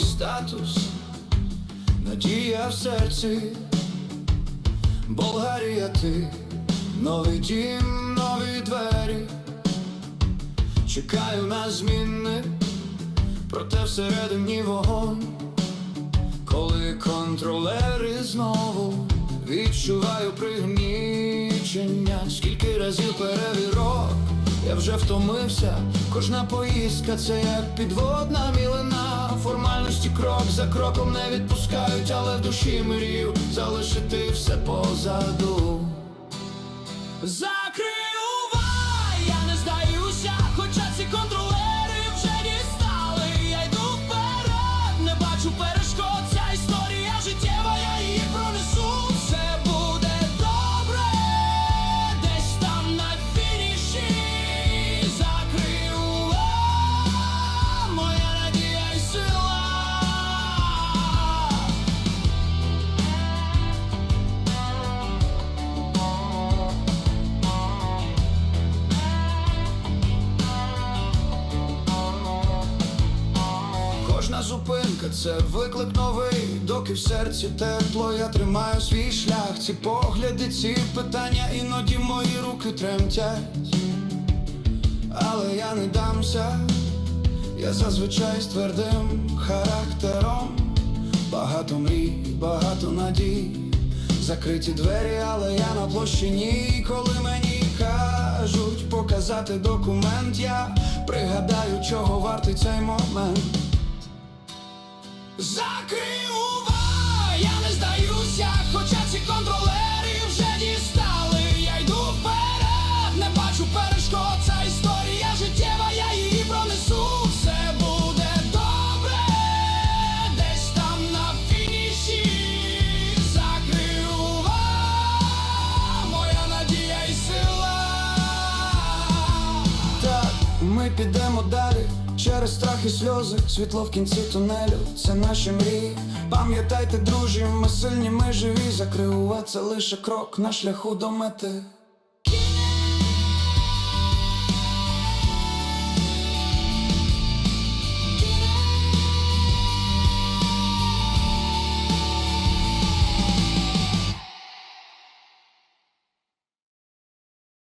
статус, надія в серці, Болгарія ти, новий дім, нові двері. Чекаю на зміни, проте всередині вогонь, коли контролери знову відчуваю пригнічення, скільки разів перевірок я вже втомився. Кожна поїздка це як підводна мілина. Формальності крок за кроком не відпускають, але в душі мрію залишити все позаду. Кожна зупинка це виклик новий, доки в серці тепло, я тримаю свій шлях. Ці погляди, ці питання, іноді мої руки тремтять. Але я не дамся, я зазвичай з твердим характером. Багато мрій, багато надій, закриті двері, але я на площині, коли мені кажуть показати документ, я пригадаю, чого вартий цей момент. Закривай, я не здаюся, хоча ці контролери ми підемо далі через страх і сльози, світло в кінці тунелю, це наші мрії. Пам'ятайте, друзі, ми сильні, ми живі, закривувати лише крок на шляху до мети.